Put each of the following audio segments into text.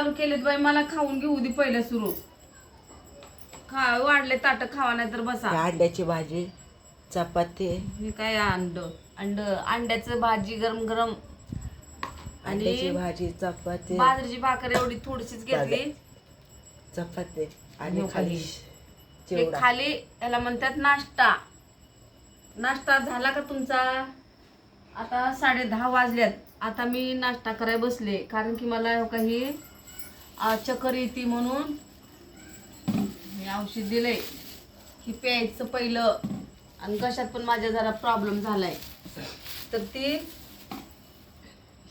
केलेत बाई मला खाऊन घेऊ दे पहिलं सुरू. खा वाढले ताट खावा नाही तर बसा अंड्याची भाजी चपाती. हे काय अंड? अंड अंड्याचं भाजी गरम गरम. अंड्याची आणि भाजी चपाती. बाजरीची भाकर एवढी थोडीशीच घेतली. चपाती आणि खाली हे चिवडा. खाली याला म्हणतात नाश्ता. नाश्ता झाला का तुमचा? आता साडे दहा वाजल्यात. आता मी नाश्ता करायला बसले. कारण की मला हो काही चक्कर येते म्हणून हे औषध दिलंय की प्यायचं पहिलं. आणि कशात पण माझ्या जरा प्रॉब्लेम झालाय. तर ते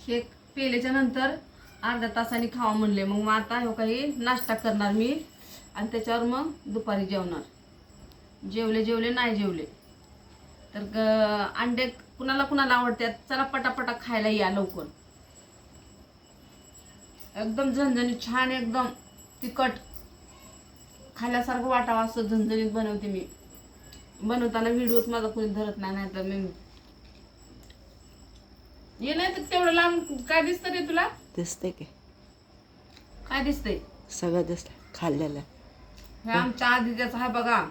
हे पेल्याच्या नंतर अर्ध्या तासाने खावा म्हणले. मग मग आता हो काही नाश्ता करणार मी आणि त्याच्यावर मग दुपारी जेवणार. जेवले जेवले नाही जेवले. तर ग- अंडे कुणाला कुणाला आवडतात? चला पटापटा खायला या लवकर. एकदम झणझणीत छान एकदम तिखट. खाल्ल्यासारखं वाटावं असं झणझणीत बनवते मी. बनवताना व्हिडिओत माझा कोणी धरत नाही तर मी ये नाही तर तेवढं लांब काय दिसतं रे तुला? दिसते की. काय दिसतंय? सगळं दिसतं खाल्लेलं. हे आमच्या आधीच्याच आहे बघा.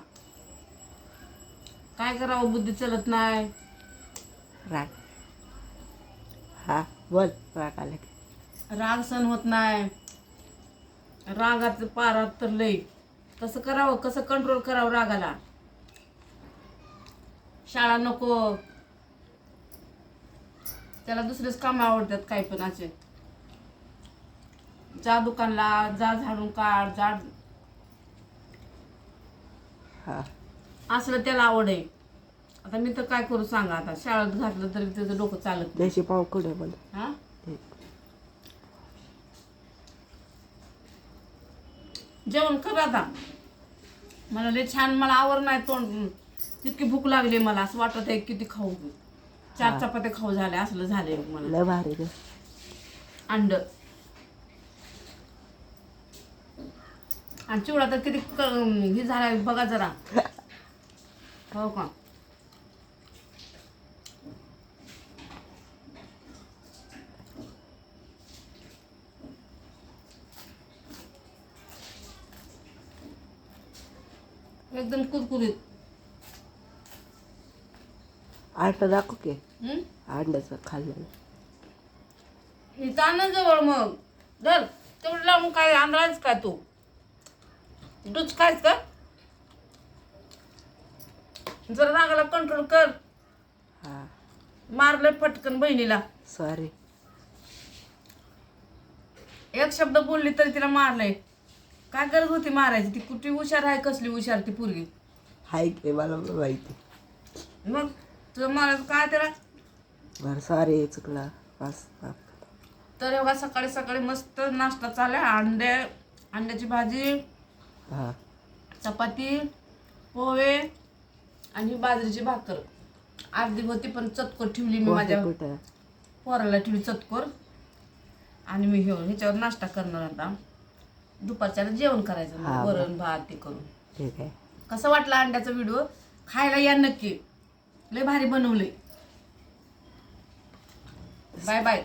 काय करावं बुद्धी चलत नाही. राग. हा बोल राग आला की. राग सण होत नाही. रागाचं पारात तर लई. कसं करावं कसं कंट्रोल करावं रागाला? शाळा नको. त्याला दुसरेच काम आवडतात काही पण असे. जा दुकानला जा झाडून काढ जा. हा. असलं त्याला आवड आहे. आता मी तर काय करू सांगा आता? शाळेत घातलं तरी त्याचं डोकं चालत पाव हा. जेवण कर आता. मला लय छान मला आवर नाही तोंड. तितकी भूक लागली मला असं वाटत आहे किती खाऊ. चार. चपात्या खाऊ झाल्या असलं झालंय मला. लय भारी ग. अंड. आणि चिवडा तर किती क- हे झालाय बघा जरा. हो का? एकदम कुरकुरीत आटा दाखव की? अंड्याचं खाल्लेलं हे ताना जवळ मग. धर तेवढं लावून काय आंधळाच काय तू? डुच कायच का? जर रागाला कंट्रोल कर. हा. मारलं फटकन बहिणीला. सॉरी एक शब्द बोलली तरी तिला मारलंय. काय गरज होती मारायची? ती कुठली हुशार आहे कसली हुशार ती पोरगी? हाय की मला पण माहिती. मग? तुझं मारायचं काय त्याला? बरं सॉरी चुकला. तर एवढा सकाळी सकाळी मस्त नाश्ता चालला. अंडे अंड्याची भाजी हा. चपाती पोहे आणि बाजरीची भाकर. अर्धी होती पण चतकोर ठेवली मी माझ्या कुठं? पोराला ठेवली चतकोर. आणि मी घेऊन ह्याच्यावर नाश्ता करणार आता. दुपारच्याला जेवण करायचं हा. वरण भात ते करून. ठीक आहे. कसं वाटलं अंड्याचा व्हिडिओ? खायला या नक्की. लय भारी बनवले बाय बाय.